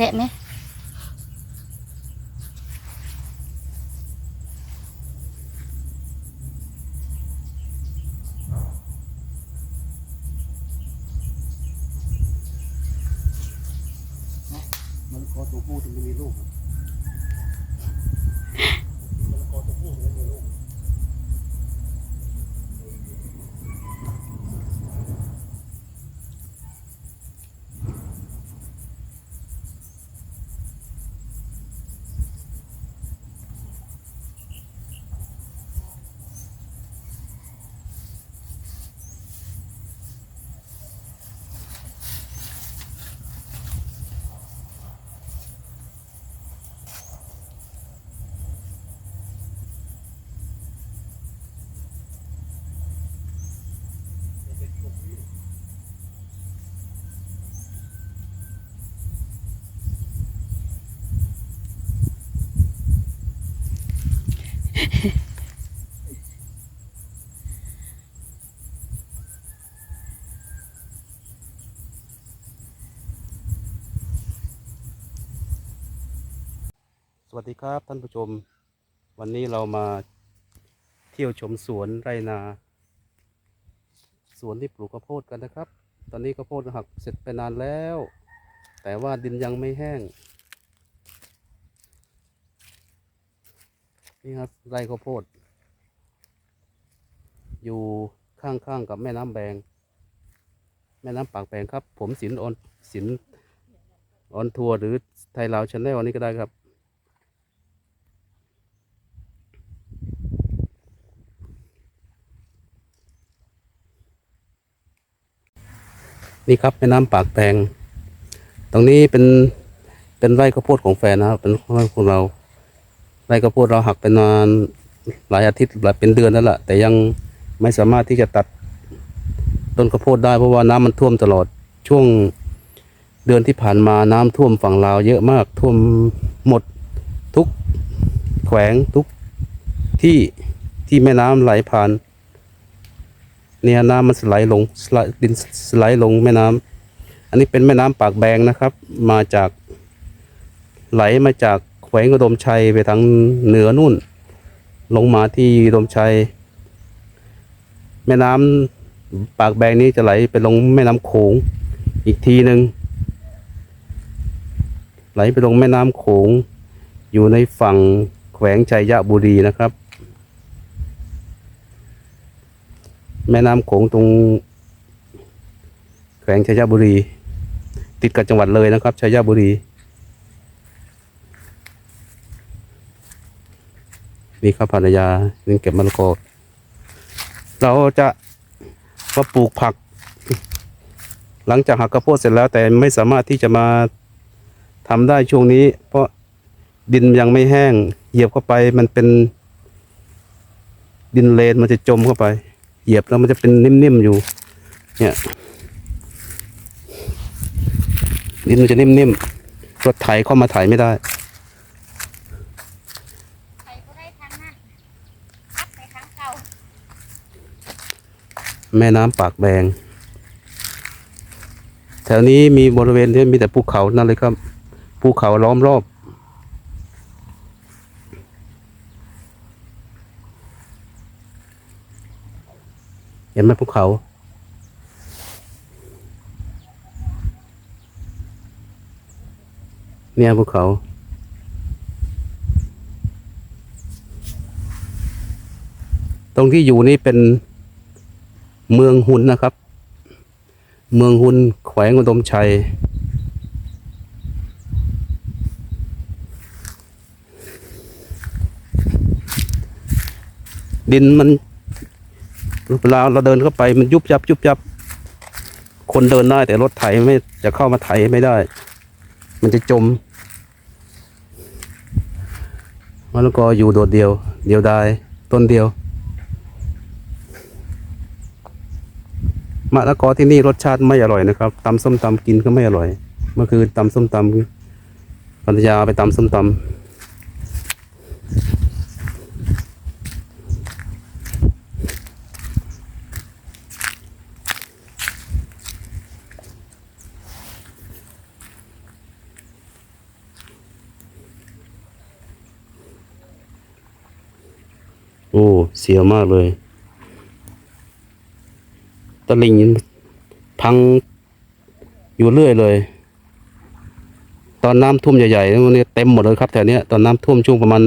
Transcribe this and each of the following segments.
แตะไหม มันคอตัวผู้ถึงจะมีลูกมันคอตัวผู้ถึงจะมีลูก สวัสดีครับท่านผู้ชม วันนี้เรามาเที่ยวชมสวนไรนา สวนที่ปลูกข้าวโพดกันนะครับ ตอนนี้ข้าวโพดหักเสร็จไปนานแล้ว แต่ว่าดินยังไม่แห้ง นี่ครับไร่ข้าวโพด อยู่ข้างๆกับแม่น้ำแบง แม่น้ำปากแบงครับ ผมสินออนสินออนทัวร์หรือไทยลาวชาแนลนี้ก็ได้ครับ นี่ครับแม่น้ำปากแปงตรงนี้เป็นเป็นไร่ข้าวโพดของแฟนนะครับ เป็นของเรา ไร่ข้าวโพดเราหักไปนานหลายอาทิตย์หลายเป็นเดือนแล้วล่ะ แต่ยังไม่สามารถที่จะตัดต้นข้าวโพดได้เพราะว่าน้ำมันท่วมตลอดช่วงเดือนที่ผ่านมาน้ำท่วมฝั่งลาวเยอะมากท่วมหมดทุกแขวงทุกที่ที่แม่น้ำไหลผ่าน เนี่ยน้ำมันสไลด์ลงสไลด์ดินสไลด์ลงแม่น้ำอันนี้เป็นแม่น้ำปากแบงนะครับ มาจากไหลมาจาก แขวงอุดมชัยไปทางเหนือนู่น ลงมาที่อุดมชัย แม่น้ำปากแบงนี้จะไหลไปลงแม่น้ำโขงอีกทีหนึ่งไหลไปลงแม่น้ำโขงอยู่ในฝั่งแขวงชัยยะบุรีนะครับ แม่น้ำโขงตรง แขวงชัยยบุรี ติดกับจังหวัดเลยนะครับชัยยบุรี มีข้าวภรรยาเงินเก็บมะละกอเราจะมาปลูกผัก หลังจากหักข้าวโพดเสร็จแล้ว แต่ไม่สามารถที่จะมาทำได้ช่วงนี้ เพราะดินยังไม่แห้ง เหยียบเข้าไปมันเป็น ดินเลนมันจะจมเข้าไป เหยียบแล้วมันจะเป็นนิ่มๆอยู่ เนี่ยดินมันจะนิ่มๆรถไถเข้ามาไถไม่ได้ ใครก็ได้ทางนั้นพัดไปทางเก่า แม่น้ำปากแบง แถวนี้มีบริเวณที่มีแต่ภูเขานั่นเลยครับภูเขาล้อมรอบเห็นไหมภูเขา เนี่ยภูเขาตรงที่อยู่นี่เป็น เมืองหุนนะครับ เมืองหุนแขวงอุดมชัย ดินมันเวลาเราเดินเข้าไปมันยุบยับ ยุบยับ คนเดินได้แต่รถไถไม่จะเข้ามาไถไม่ได้ มันจะจมมะละกออยู่โดดเดียว เดียวดายต้นเดียว มะละกอที่นี่รสชาติไม่อร่อยนะครับตำส้มตำกินก็ไม่อร่อย เมื่อคืนตำส้มตำปัญยาไปตำส้มตำโอ้ เสียมากเลย ตะลิงพังอยู่เรื่อยเลย ตอนน้ำท่วมใหญ่ๆนี่เต็มหมดเลยครับแถวนี้ตอนน้ำท่วมช่วงประมาณ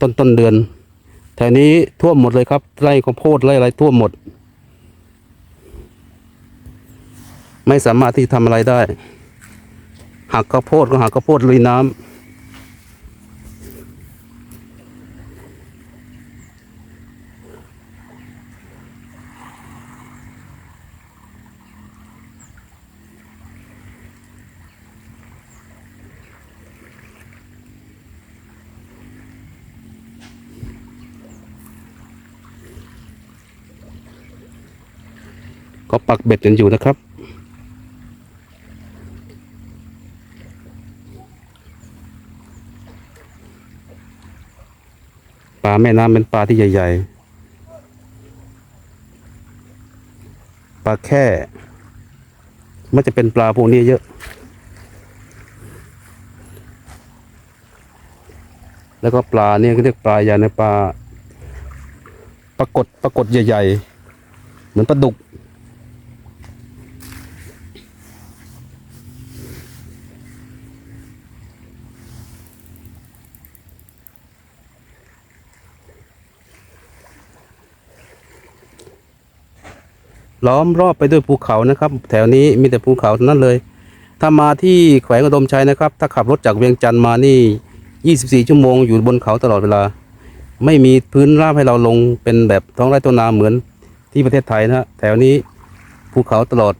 ต้นต้นเดือนแถวนี้ท่วมหมดเลยครับไร่ข้าวโพดไร่อะไรท่วมหมด ไม่สามารถที่ทำอะไรได้หักข้าวโพดก็หักข้าวโพดลุยน้ำ ก็ปักเบ็ดกันอยู่นะครับ ปลาแม่น้ำเป็นปลาที่ใหญ่ ๆ ปลาแค่มันจะเป็นปลาพวกนี้เยอะ แล้วก็ปลาเนี่ยก็เรียกปลาใหญ่ในปลาปรากฏปรากฏใหญ่ ๆ เหมือนปลาดุก ล้อมรอบไปด้วยภูเขานะครับ แถวนี้มีแต่ภูเขาทั้งนั้นเลย ถ้ามาที่แขวงอุดมชัยนะครับ ถ้าขับรถจากเวียงจันทร์มานี่ 24 ชั่วโมงอยู่บนเขาตลอดเวลา ไม่มีพื้นราบให้เราลงเป็นแบบท้องไร่ต้นนาเหมือนที่ประเทศไทยนะฮะแถวนี้ภูเขาตลอด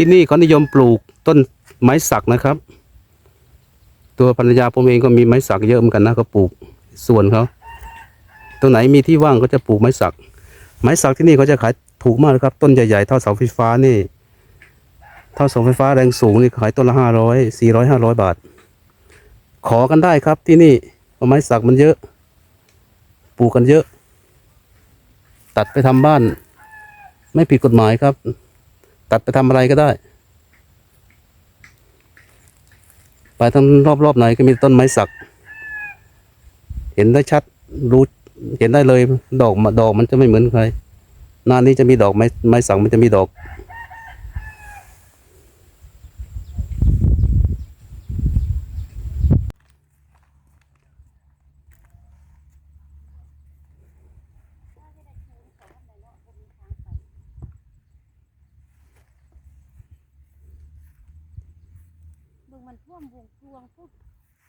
ที่นี่เขานิยมปลูกต้นไม้สักนะครับ ตัวภรรยาผมเองก็มีไม้สักเยอะเหมือนกันนะก็ปลูกส่วนเขาตรงไหนมีที่ว่างก็จะปลูกไม้สัก ไม้สักที่นี่เขาจะขายถูกมากนะครับ ต้นใหญ่ๆเท่าเสาไฟฟ้านี่เท่าเสาไฟฟ้าแรงสูงนี่ขายต้นละห้าร้อยสี่ร้อยห้าร้อยบาท ขอกันได้ครับที่นี่เพราะไม้สักมันเยอะ ปลูกกันเยอะ ตัดไปทำบ้าน ไม่ผิดกฎหมายครับ ตัดไปทำอะไรก็ได้ ไปทั้งรอบๆไหนก็มีต้นไม้สัก เห็นได้ชัดรู้เห็นได้เลย ดอกมาดอกมันจะไม่เหมือนใครหน้านี้จะมีดอกไม้ไม้สักมันจะมีดอก มันท่วมวงกลวงปุ๊บ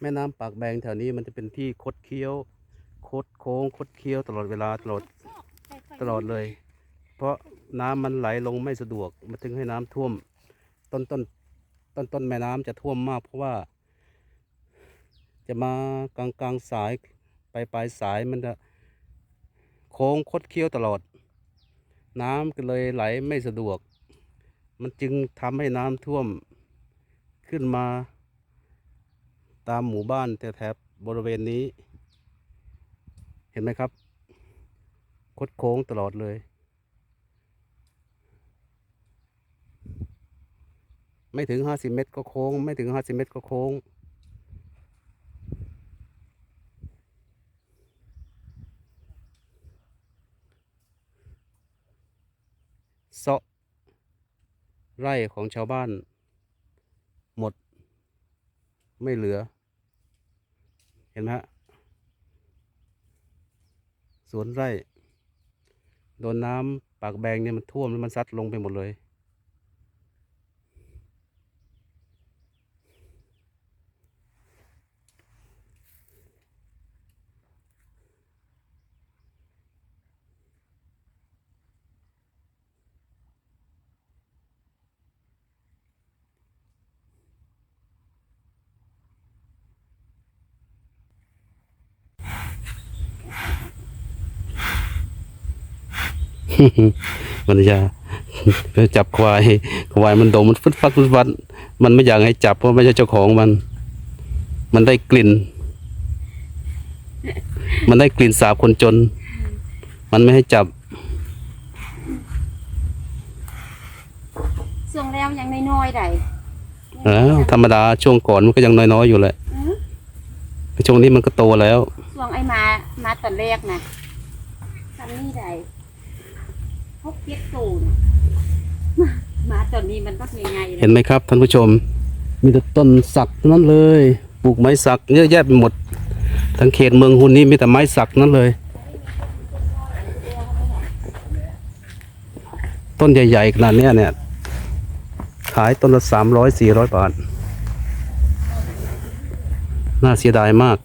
แม่น้ำปากแบงแถวนี้มันจะเป็นที่คดเคี้ยวคดโค้งคดเคี้ยวตลอดเวลาตลอดไปๆตลอดเลย เพราะน้ำมันไหลลงไม่สะดวกมันถึงให้น้ำท่วม ต้นต้นต้นต้นแม่น้ำจะท่วมมาก เพราะว่า จะมากลางกลางสายไปปลายสายมันจะโค้งคดเคี้ยวตลอด น้ำก็เลยไหลไม่สะดวก มันจึงทำให้น้ำท่วม ขึ้นมา ตามหมู่บ้านแถบๆบริเวณนี้ เห็นไหมครับ คดโค้งตลอดเลย ไม่ถึงห้าสิบเมตรก็โค้ง ไม่ถึงห้าสิบเมตรก็โค้งเซาะไร่ของชาวบ้าน หมด ไม่เหลือ เห็นไหมฮะสวนไร่ โดนน้ำปากแบงเนี่ยมันท่วมแล้วมันซัดลงไปหมดเลย มันจะไปจับควายควายมันโดนมันฟึดฟัดฟึดฟัดมันไม่อยากให้จับเพราะไม่ใช่เจ้าของมัน มันได้กลิ่น มันได้กลิ่นสาบคนจน มันไม่ให้จับส่วงแล้วยังน้อยๆได้แล้วธรรมดาช่วงก่อนมันก็ยังน้อยๆอยู่แหละอืมช่วงนี้มันก็โตแล้วส่วงไอ้มามาตอนแรกนะทำนี่ได้พ กเก็ดตูนมามาตอนนี้มันก็ยังไงเห็นไหมครับท่านผู้ชม มีแต่ต้นสักนั้นเลย ปลูกไม้สักเยอะแยะไปหมด ทั้งเขตเมืองหุ่นนี้มีแต่ไม้สักนั้นเลย ต้นใหญ่ๆขนาดนี้เนี่ยขายต้นละสามร้อยสี่ร้อยบาท น่าเสียดายมาก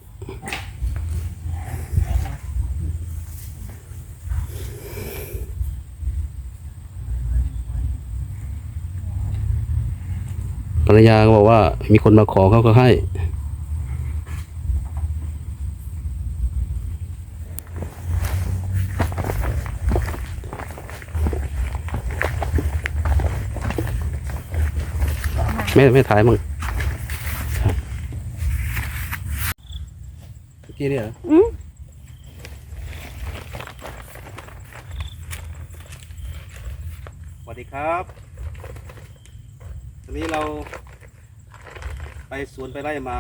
รรยาก็บอกว่า มีคนมาขอเขาก็ให้ ไม่ไม่ถ่ายมั้งเมื่อกี้เนี่ยเหรออืมสวัสดีครับ วันนี้เรา ไปสวนไปไร่มา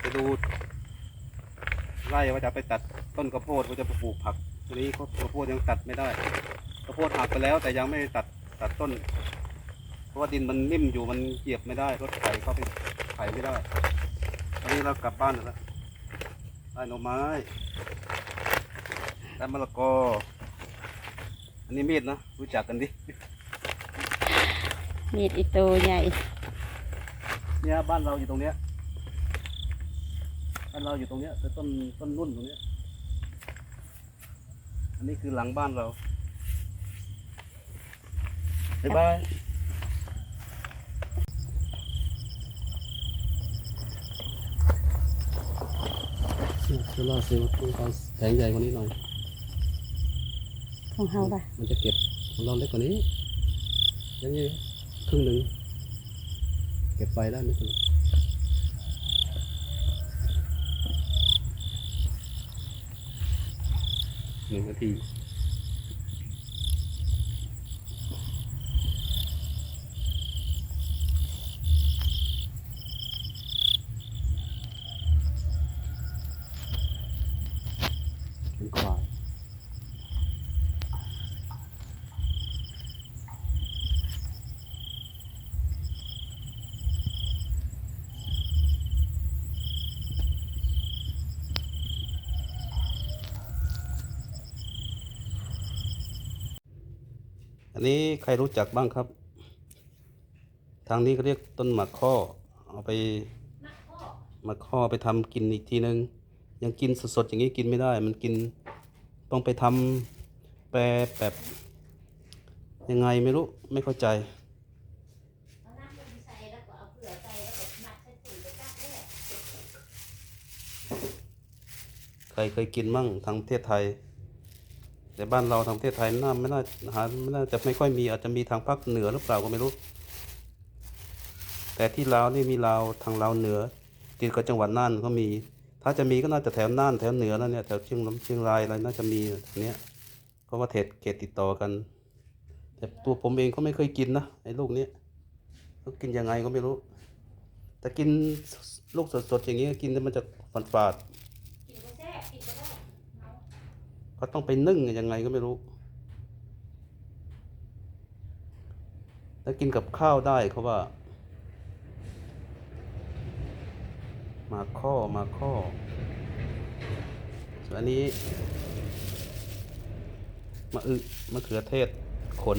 ไปดูไร่ว่าจะไปตัดต้นข้าวโพดว่าจะไปปลูกผักทีนี้ข้าวโพดยังตัดไม่ได้ข้าวโพดหักไปแล้วแต่ยังไม่ตัดตัดต้น เพราะว่าดินมันนิ่มอยู่มันเหยียบไม่ได้ รถไถเข้าไปไถไม่ได้ตอนนี้เรากลับบ้านแล้วได้หน่อไม้ได้มะละกออันนี้มีดนะรู้จักกันดิ มีดอีโตใหญ่ เนี่ยบ้านเราอยู่ตรงเนี้ยบ้านเราอยู่ตรงเนี้ยแต่ต้นต้นนุ่นตรงเนี้ยอันนี้คือหลังบ้านเราบ๊ายบายโซล่าร์เซลล์ต้องการแสงใหญ่กว่านี้หน่อย ของเฮาป่ะ มันจะเก็บของเราเล็กกว่านี้ยังไงค รึ่งหนึ่งเก็บไปได้ไหมคุณหนึ่งนาที นนี้ใครรู้จักบ้างครับ ทางนี้เขาเรียกต้นหมากข้อ เอาไปหมากข้อไปทำกินอีกทีนึง ยังกินสดๆอย่างนี้กินไม่ได้ มันกินต้องไปทำแปรแบบยังไงไม่รู้ไม่เข้าใจใครเคยกินมั่งทางประเทศไทย แต่บ้านเราทางประเทศไทยน่าไม่น่าหาไม่น่าจะไม่ค่อยมีอาจจะมีทางภาคเหนือหรือเปล่าก็ไม่รู้ แต่ที่ลาวนี่มีลาวทางลาวเหนือ ติดกับจังหวัดน่านก็มี ถ้าจะมีก็น่าจะแถวน่านแถวเหนือแล้วเนี่ยแถวเชียงรายเชียงรายอะไรน่าจะมีเนี้ยเพราะว่าเขตเขตติดต่อกัน แต่ตัวผมเองก็ไม่เคยกินนะไอ้ลูกเนี้ยก็กินยังไงก็ไม่รู้ แต่กินลูกสดๆอย่างนี้กินแล้วมันจะฝาดฝาดๆ เขาต้องไปนึ่งยังไงก็ไม่รู้ แล้วกินกับข้าวได้เขาว่า มาข้อมาข้อส่วนอันนี้มะอึมะเขือเทศขน